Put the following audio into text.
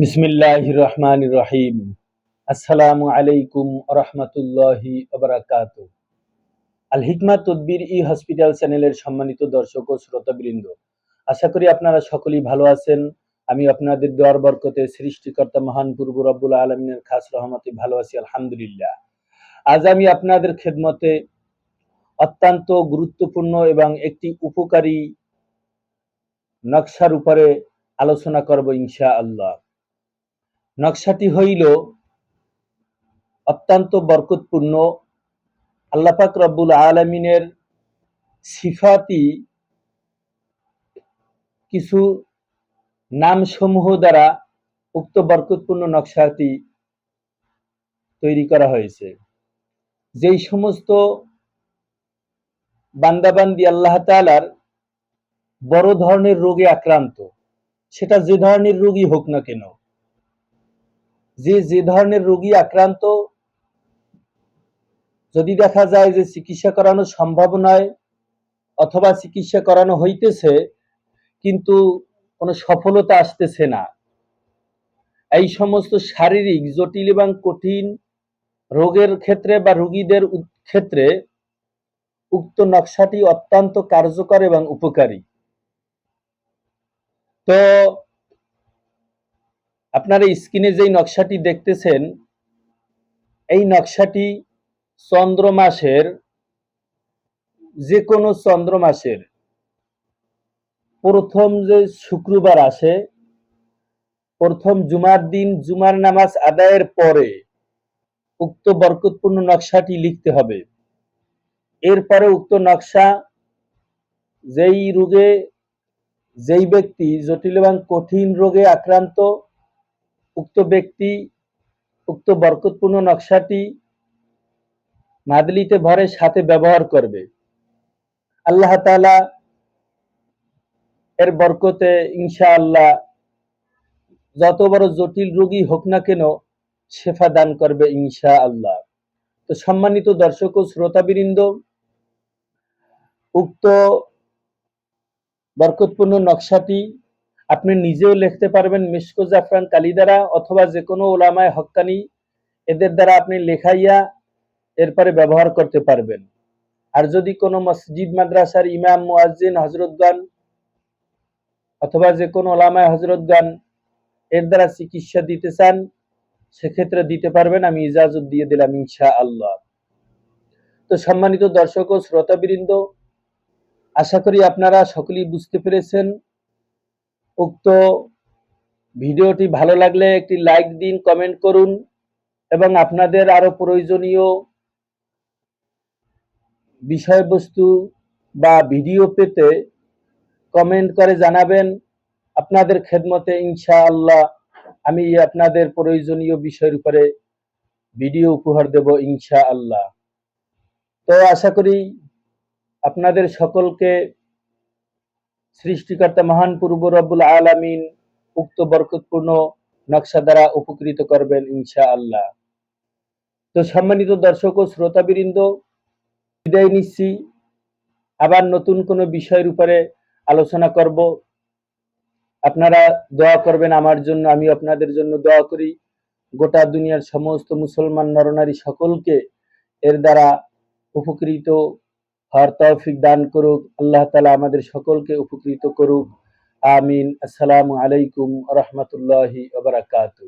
বিসমিল্লাহ রহমান রহিম আসসালামু আলাইকুম রহমতুল্লাহি ওবরাকাত আল হিকমা তদ্বির ই হসপিটাল চ্যানেলের সম্মানিত দর্শক ও শ্রোতাবৃন্দ, আশা করি আপনারা সকলেই ভালো আছেন। আমি আপনাদের দোয়ার বরকতে সৃষ্টিকর্তা মহান পূর্ব রব্বুল আলমিনের খাস রহমতে ভালো আছি, আলহামদুলিল্লাহ। আজ আমি আপনাদের খেদমতে অত্যন্ত গুরুত্বপূর্ণ এবং একটি উপকারী নকশার উপরে আলোচনা করব ইনশা আল্লাহ নকশাটি হইল অত্যন্ত বরকতপূর্ণ। আল্লাপাক রব্বুল আলমিনের সিফাতি কিছু নামসমূহ দ্বারা উক্ত বরকতপূর্ণ নকশাটি তৈরি করা হয়েছে। যেই সমস্ত বান্দাবান্দি আল্লাহ তালার বড় ধরনের রোগে আক্রান্ত, সেটা যে ধরনের রোগী হোক না কেন যে যে ধরনের রোগী আক্রান্ত, যদি দেখা যায় যে চিকিৎসা করানো সম্ভব নয় অথবা চিকিৎসা করানো হইতেছে, কিন্তু কোনো সফলতা আসতেছে না। এই সমস্ত শারীরিক, জটিল এবং কঠিন রোগের ক্ষেত্রে বা রোগীদের ক্ষেত্রে উক্ত নকশাটি অত্যন্ত কার্যকর এবং উপকারী। তো আপনারা স্ক্রিনে যেই নকশাটি দেখতেছেন, এই নকশাটি চন্দ্র মাসের যে কোনো চন্দ্র মাসের। প্রথম যে শুক্রবার আসে, প্রথম জুমার দিন, জুমার নামাজ আদায়ের পরে উক্ত বরকতপূর্ণ নকশাটি লিখতে হবে। এরপরে উক্ত নকশা যেই রোগে, যেই ব্যক্তি জটিল এবং কঠিন রোগে আক্রান্ত উক্ত ব্যক্তি, উক্ত বরকতপূর্ণ নকশাটি মাদলিতে ভরে সাথে ব্যবহার করবে। আল্লাহ তালা এর বরকতে ইনশা আল্লাহ যত বড় জটিল রোগী হোক না কেন শেফা দান করবে ইনশা আল্লাহ তো সম্মানিত দর্শক ও শ্রোতাবৃন্দ, উক্ত বরকতপূর্ণ নকশাটি আপনি নিজেও লিখতে পারবেন মিসকো জাফরান কালি দ্বারা অথবা যে কোনো ওলামায় হক্কানি। এদের দ্বারা আপনি লেখাইয়া এরপরে ব্যবহার করতে পারবেন। আর যদি কোনো মসজিদ, মাদ্রাসার ইমাম, মুয়াজ্জিন হজরতগান অথবা যে কোনো ওলামায় হজরতগান এর দ্বারা চিকিৎসা দিতে চান, সেক্ষেত্রে দিতে পারবেন। আমি ইজাজত দিয়ে দিলাম ইনশা আল্লাহ তো সম্মানিত দর্শক ও শ্রোতাবৃন্দ, আশা করি আপনারা সকলেই বুঝতে পেরেছেন উক্ত ভিডিওটি ভালো লাগলে একটি লাইক দিন, কমেন্ট করুন এবং আপনাদের আরও প্রয়োজনীয় বিষয়বস্তু বা ভিডিও পেতে কমেন্ট করে জানাবেন। আপনাদের খেদমতে ইনশা আল্লাহ আমি আপনাদের প্রয়োজনীয় বিষয়ের উপরে ভিডিও উপহার দেব ইনশা আল্লাহ তো আশা করি আপনাদের সকলকে সৃষ্টিকর্তা মহান পূর্ব রব্বুল আলামিন উক্ত বরকতপূর্ণ নকশা দ্বারা উপকৃত করবেন ইনশা আল্লাহ তো সম্মানিত দর্শক ও শ্রোতাবৃন্দ, বিদায় নিচ্ছি। আবার নতুন কোনো বিষয়ের উপরে আলোচনা করব। আপনারা দোয়া করবেন আমার জন্য, আমি আপনাদের জন্য দোয়া করি। গোটা দুনিয়ার সমস্ত মুসলমান নরনারী সকলকে এর দ্বারা উপকৃত হওয়ার তৌফিক দান করুক, আল্লাহ তালা আমাদের সকলকে উপকৃত করুক। আমিন। আসসালামু আলাইকুম রহমতুল্লাহি ওবরাকাতু